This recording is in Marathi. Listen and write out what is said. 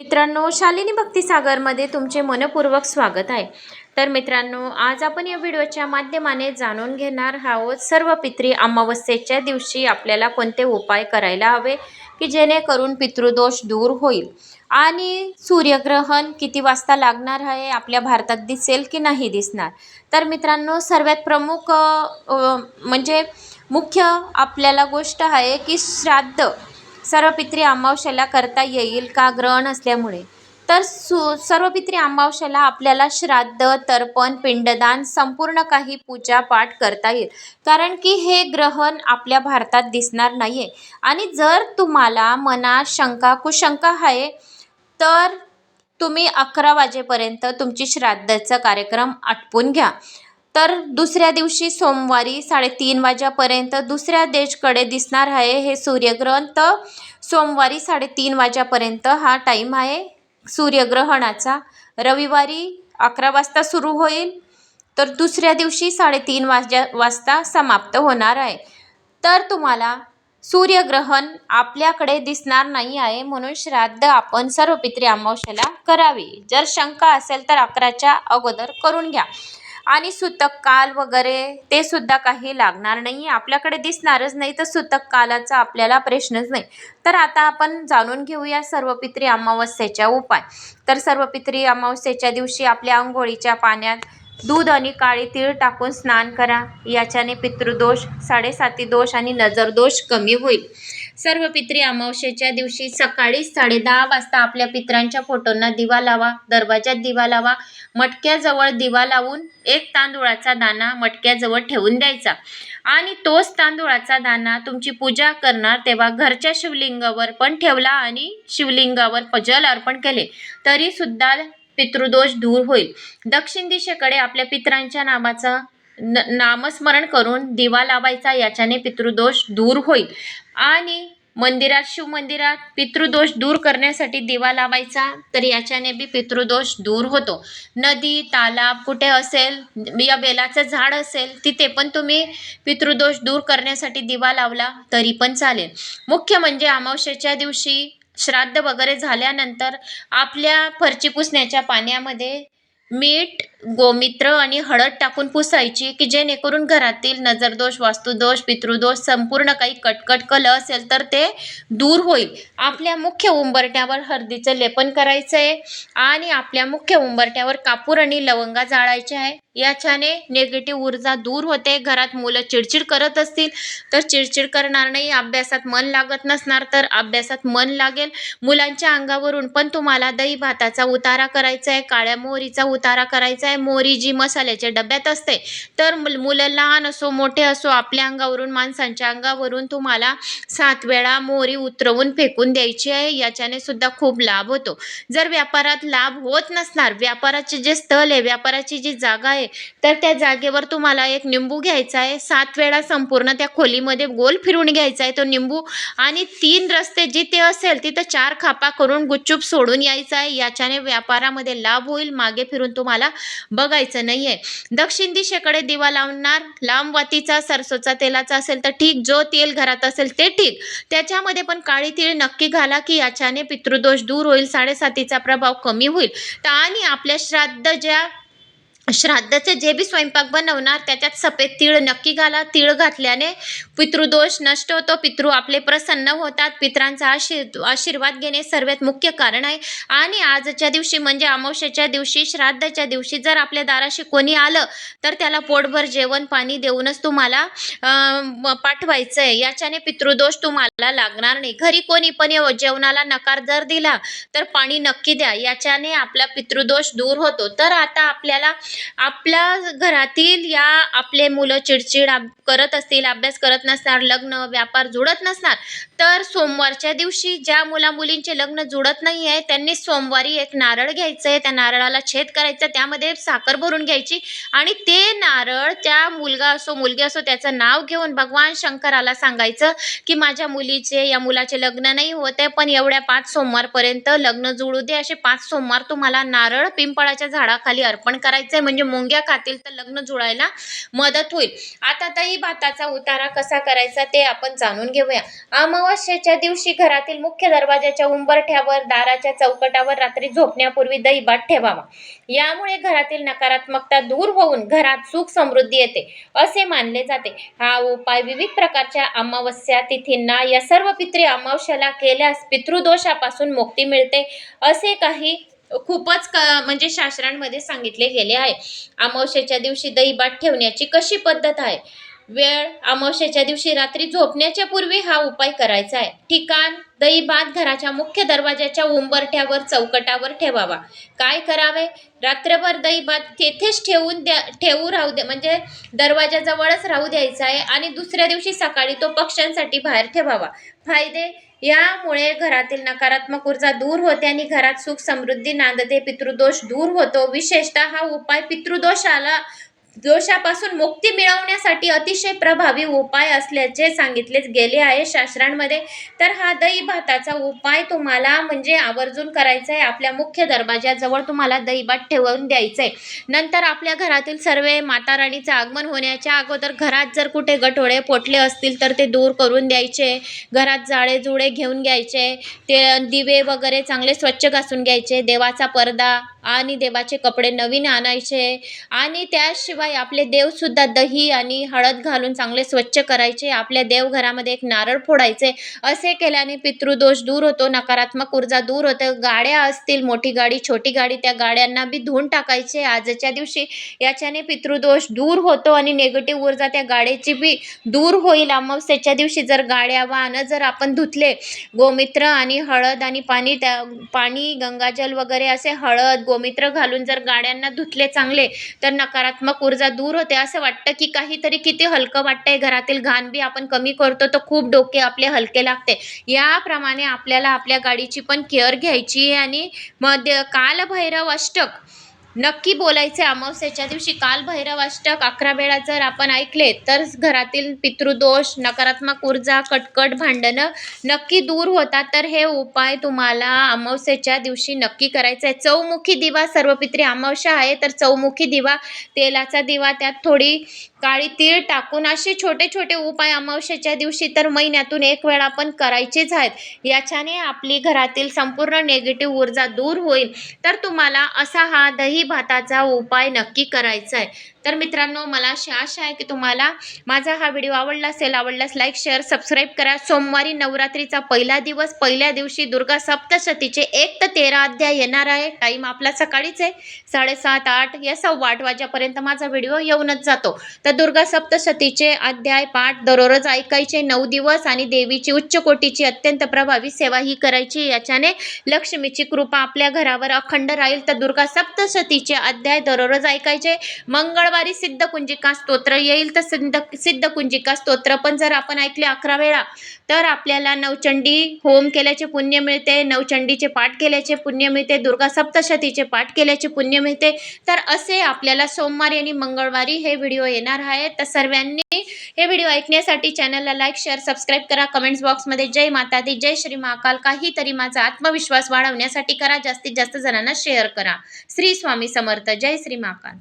मित्रांनो शालिनी भक्तिसागरमध्ये तुमचे मनपूर्वक स्वागत आहे. तर मित्रांनो आज आपण या व्हिडिओच्या माध्यमाने जाणून घेणार आहोत सर्व पित्री अमावस्येच्या दिवशी आपल्याला कोणते उपाय करायला हवे की जेणेकरून पितृदोष दूर होईल? आणि सूर्यग्रहण किती वाजता लागणार आहे आपल्या भारतात दिसेल की नाही दिसणार? तर मित्रांनो सर्वात प्रमुख म्हणजे मुख्य आपल्याला गोष्ट आहे की श्राद्ध. सर्व पित्री अमावस्याला करता येईल का ग्रहण असल्यामुळे तर सु सर्वपित्री अमावस्याला आपल्याला श्राद्ध तर्पण पिंडदान संपूर्ण काही पूजा पाठ करता येईल. कारण की हे ग्रहण आपल्या भारतात दिसणार नाही आहे आणि जर तुम्हाला मनात शंका कुशंका आहे तर तुम्ही अकरा वाजेपर्यंत तुमची श्राद्धाचा कार्यक्रम आटपून घ्या. तर दुसऱ्या दिवशी सोमवारी साडेतीन वाजेपर्यंत दुसऱ्या देशकडे दिसणार आहे हे सूर्यग्रहण. तर सोमवारी साडेतीन वाजेपर्यंत हा टाईम आहे सूर्यग्रहणाचा. रविवारी अकरा वाजता सुरू होईल. तर दुसऱ्या दिवशी साडेतीन वाजा वाजता समाप्त होणार आहे. तर तुम्हाला सूर्यग्रहण आपल्याकडे दिसणार नाही आहे म्हणून श्राद्ध आपण सर्व पित्री अमावश्याला करावी. जर शंका असेल तर अकराच्या अगोदर करून घ्या. आणि सुतक काल वगैरे ते सुद्धा काही लागणार नाही आपल्याकडे दिसणारच नाही तर सुतक कालाचा आपल्याला प्रश्नच नाही. तर आता आपण जाणून घेऊया सर्व पित्री अमावस्येच्या उपाय. तर सर्व पित्री अमावस्येच्या दिवशी आपल्या आंघोळीच्या पाण्यात दूध आणि काळी तीळ टाकून स्नान करा. याच्याने पितृदोष साडेसाती दोष आणि नजर दोष कमी होईल. सर्व पित्री अमावस्येच्या दिवशी सकाळी साडेदहा वाजता आपल्या पित्रांच्या फोटोंना दिवा लावा दरवाजात दिवा लावा मटक्याजवळ दिवा लावून एक तांदूळाचा दाणा मटक्याजवळ ठेवून द्यायचा. आणि तोच तांदूळाचा दाणा तुमची पूजा करणार तेव्हा घरच्या शिवलिंगावर पण ठेवला आणि शिवलिंगावर जल अर्पण केले. तरी सुद्धा पितृदोष दूर होईल. दक्षिण दिशेकडे आपल्या पितरांच्या नावाचा न नामस्मरण करून दिवा लावायचा याच्याने पितृदोष दूर होईल. आणि मंदिरात शिवमंदिरात पितृदोष दूर करण्यासाठी दिवा लावायचा तर याच्याने बी पितृदोष दूर होतो. नदी तालाब कुठे असेल या बेलाचं झाड असेल तिथे पण तुम्ही पितृदोष दूर करण्यासाठी दिवा लावला तरी पण चालेल. मुख्य म्हणजे अमावस्येच्या दिवशी श्राद्ध वगैरे झाल्यानंतर आपल्या फरची पुसण्याच्या पाण्यामध्ये मीठ गोमित्र आणि हळद टाकून पुसायची की जेणेकरून घरातील नजरदोष वास्तुदोष पितृदोष संपूर्ण काही कटकट कल असेल तर ते दूर होईल. आपल्या मुख्य उंबरट्यावर हळदीचं लेपन करायचं आहे आणि आपल्या मुख्य उंबरट्यावर कापूर आणि लवंगा जाळायचे आहे. याच्याने निगेटिव्ह ऊर्जा दूर होते. घरात मुलं चिडचिड करत असतील तर चिडचिड करणार नाही अभ्यासात मन लागत नसणार तर अभ्यासात मन लागेल. मुलांच्या अंगावरून पण तुम्हाला दही भाताचा उतारा करायचा आहे काळ्या मोहरीचा उतारा करायचा आहे मोरी जी मसाल्याच्या डब्यात असते. तर मुल मुलं लहान असो मोठे असो आपल्या अंगावरून माणसांच्या अंगावरून तुम्हाला सात वेळा मोहरी उतरवून फेकून द्यायची आहे. याच्याने सुद्धा खूप लाभ होतो. जर व्यापारात लाभ होत नसणार व्यापाराचे जे स्थळ आहे व्यापाराची जी जागा आहे तर त्या जागेवर तुम्हाला एक निंबू घ्यायचा आहे. सात वेळा संपूर्ण त्या खोलीमध्ये गोल फिरून घ्यायचा आहे तो निंबू आणि तीन रस्ते जिथे असेल तिथं चार खापा करून गुच्चूप सोडून यायचा आहे. याच्याने व्यापारामध्ये लाभ होईल मागे फिरून तुम्हाला बघायचं नाही आहे दक्षिण दिशेकडे दिवा लावणार लांब वातीचा सरसोचा तेलाचा असेल तर ठीक जो तेल घरात असेल ते ठीक. त्याच्यामध्ये पण काळी तीळ नक्की घाला की याच्याने पितृदोष दूर होईल साडेसातीचा प्रभाव कमी होईल. तर आणि आपल्या श्राद्ध ज्या श्राद्धाचे जे बी स्वयंपाक बनवणार त्याच्यात सफेद तीळ नक्की घाला. तीळ घातल्याने पितृदोष नष्ट होतो. पितृ आपले प्रसन्न होतात. पितरांचा आशीर् आशीर्वाद घेणे सर्वात मुख्य कारण आहे. आणि आजच्या दिवशी म्हणजे अमावस्याच्या दिवशी श्राद्धाच्या दिवशी जर आपल्या दाराशी कोणी आलं तर त्याला पोटभर जेवण पाणी देऊनच तुम्हाला पाठवायचं आहे याच्याने पितृदोष तुम्हाला लागणार नाही. घरी कोणी पण येव- जेवणाला नकार जर दिला तर पाणी नक्की द्या. याच्याने आपला पितृदोष दूर होतो. तर आता आपल्याला आपल्या घरातील या आपले मुलं चिडचिड करत असतील अभ्यास करत नसणार लग्न व्यापार जुळत नसणार तर सोमवारच्या दिवशी ज्या मुला मुलींचे लग्न जुळत नाही आहे त्यांनी सोमवारी एक नारळ घ्यायचं आहे त्या नारळाला छेद करायचं त्यामध्ये साखर भरून घ्यायची आणि ते नारळ त्या मुलगा असो मुलगी असो त्याचं नाव घेऊन भगवान शंकराला सांगायचं की माझ्या मुलीचे या मुलाचे लग्न नाही होत आहे पण एवढ्या पाच सोमवारपर्यंत लग्न जुळू दे असे पाच सोमवार तुम्हाला नारळ पिंपळाच्या झाडाखाली अर्पण करायचे म्हणजे मुंग्या खातील तर लग्न जुळायला मदत होईल. आता दही भाताचा उतारा कसा करायचा ते आपण जाणून घेऊया. अमावस्येच्या दिवशी घरातील मुख्य दरवाजाच्या उंबरठ्यावर दाराच्या चौकटावर रात्री झोपण्यापूर्वी दही भात ठेवावा. यामुळे घरातील नकारात्मकता दूर होऊन घरात सुख समृद्धी येते असे मानले जाते. हा उपाय विविध प्रकारच्या अमावस्या तिथींना या सर्व पितृ अमावस्याला केल्यास पितृदोषापासून मुक्ती मिळते असे काही खूपच क म्हणजे शास्त्रांमध्ये सांगितले गेले आहे. अमावस्येच्या दिवशी दहीबात ठेवण्याची कशी पद्धत आहे? वेळ अमावस्याच्या दिवशी रात्री झोपण्याच्या पूर्वी हा उपाय करायचा आहे. ठिकाण दही भात घराच्या मुख्य दरवाजाच्या उंबरठ्यावर चौकटावर ठेवावा. काय करावे? रात्रभर दही भात तेथेच ठेवून द्या ठेवू राहू दे म्हणजे दरवाजाजवळच राहू द्यायचा आहे आणि दुसऱ्या दिवशी सकाळी तो पक्ष्यांसाठी बाहेर ठेवावा. फायदे? यामुळे घरातील नकारात्मक ऊर्जा दूर होते आणि घरात सुख समृद्धी नांदते पितृदोष दूर होतो. विशेषतः हा उपाय पितृदोष आला दोषापासून मुक्ती मिळवण्यासाठी अतिशय प्रभावी उपाय असल्याचे सांगितले गेले आहे शास्त्रांमध्ये. तर हा दही भाताचा उपाय तुम्हाला म्हणजे आवर्जून करायचा आहे. आपल्या मुख्य दरवाजाजवळ तुम्हाला दहीभात ठेवून द्यायचं आहे. नंतर आपल्या घरातील सर्व माता राणीचं आगमन होण्याच्या अगोदर घरात जर कुठे गठोळे पोटले असतील तर ते दूर करून द्यायचे. घरात जाळे जुळे घेऊन घ्यायचे. ते दिवे वगैरे चांगले स्वच्छ घासून घ्यायचे. देवाचा पडदा आणि देवाचे कपडे नवीन आणायचे. आणि त्याशिवाय आपले देवसुद्धा दही आणि हळद घालून चांगले स्वच्छ करायचे. आपल्या देवघरामध्ये एक नारळ फोडायचे. असे केल्याने पितृदोष दूर होतो नकारात्मक ऊर्जा दूर होते. गाड्या असतील मोठी गाडी छोटी गाडी त्या गाड्यांना बी धुवून टाकायचे. आजच्या दिवशी याच्याने पितृदोष दूर होतो आणि निगेटिव्ह ऊर्जा त्या गाड्याची बी दूर होईल. अमावस्येच्या दिवशी जर गाड्या वाहनं जर आपण धुतले गोमित्र आणि हळद आणि पाणी त्या पाणी गंगाजल वगैरे असे हळद गो गोमित्र घालून जर गाड्यांना धुतले चांगले तर नकारात्मक ऊर्जा दूर होते. असं वाटतं की काहीतरी किती हलकं वाटतंय. घरातील घाण बी आपण कमी करतो तर खूप डोके आपले हलके लागते. याप्रमाणे आपल्याला आपल्या गाडीची पण केअर घ्यायची आणि मध्य कालभैरव अष्टक नक्की बोलायचे अमावस्येच्या दिवशी. कालभैरवाष्टक अकरा वेळा जर आपण ऐकले तर घरातील पितृदोष नकारात्मक ऊर्जा कटकट भांडणं नक्की दूर होतात. तर हे उपाय तुम्हाला अमावस्येच्या दिवशी नक्की करायचं आहे. चौमुखी दिवा सर्व पित्री अमावस्या आहे तर चौमुखी दिवा तेलाचा दिवा त्यात थोडी काळी तीळ टाकून असे छोटे छोटे उपाय अमावस्येच्या दिवशी तर महिन्यातून एक वेळा आपण करायचेच आहेत. याच्याने आपली घरातील संपूर्ण नेगेटिव्ह ऊर्जा दूर होईल. तर तुम्हाला असा हा दही भाताचा उपाय नक्की करायचा आहे. तर मित्रांनो मला अशी आशा आहे की तुम्हाला माझा हा व्हिडिओ आवडला असेल आवडल्यास लाईक शेअर सबस्क्राईब करा. सोमवारी नवरात्रीचा पहिला दिवस पहिल्या दिवशी दुर्गा सप्तशतीचे एक ते तेरा अध्याय येणार आहे. टाईम आपला सकाळीच आहे. साडेसात आठ या सव्वा आठ वाजेपर्यंत माझा व्हिडिओ येऊनच जातो. तर दुर्गा सप्तशतीचे अध्याय पाठ दररोज ऐकायचे नऊ दिवस आणि देवीची उच्च कोटीची अत्यंत प्रभावी सेवा ही करायची. याच्याने लक्ष्मीची कृपा आपल्या घरावर अखंड राहील. तर दुर्गा सप्तशतीचे अध्याय दररोज ऐकायचे. मंगळवार मंगळवारी सिद्धकुंजिका स्तोत्र येईल तर सिद्ध सिद्धकुंजिका स्तोत्र. पण जर आपण ऐकले अकरा वेळा तर आपल्याला नवचंडी होम केल्याचे पुण्य मिळते नवचंडीचे पाठ केल्याचे पुण्य मिळते दुर्गा सप्तशतीचे पाठ केल्याचे पुण्य मिळते. तर असे आपल्याला सोमवारी आणि मंगळवारी हे व्हिडिओ येणार आहे तर सर्वांनी हे व्हिडिओ ऐकण्यासाठी चॅनलला लाईक शेअर सबस्क्राईब करा. कमेंट्स बॉक्समध्ये जय माता दी जय श्री महाकाल. काहीतरी माझा आत्मविश्वास वाढवण्यासाठी करा. जास्तीत जास्त जणांना शेअर करा. श्री स्वामी समर्थ. जय श्री महाकाल.